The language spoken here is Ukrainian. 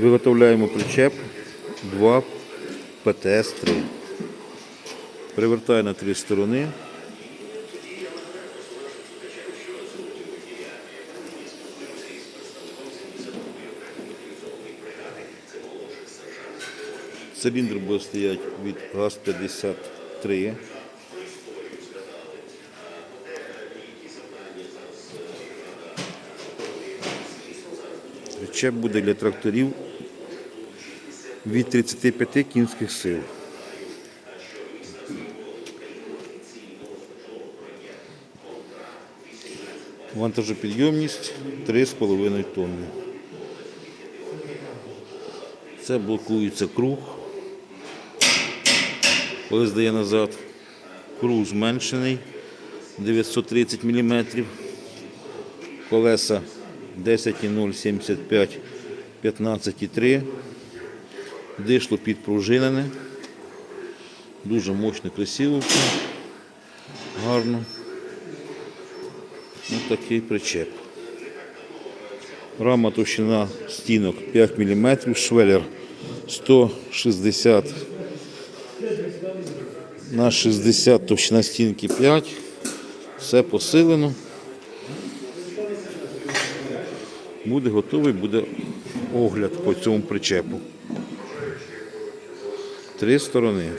Виготовляємо причеп 2 ПТС-3. Привертаю на три сторони. Циліндр буде стояти від ГАЗ-53. Причеп буде для тракторів від 35 кінських сил. Вантажопідйомність 3,5 тонни. Це блокується круг. Коли здає назад, круг зменшений 930 мм. Колеса 10,0, 75, 15,3. Дишло підпружинене. Дуже мощно, красиво. Гарно. Ось такий причеп. Рама товщина стінок 5 мм, швеллер 160 на 60 товщина стінки 5. Все посилено. Буде готовий, буде огляд по цьому причепу. Три сторони.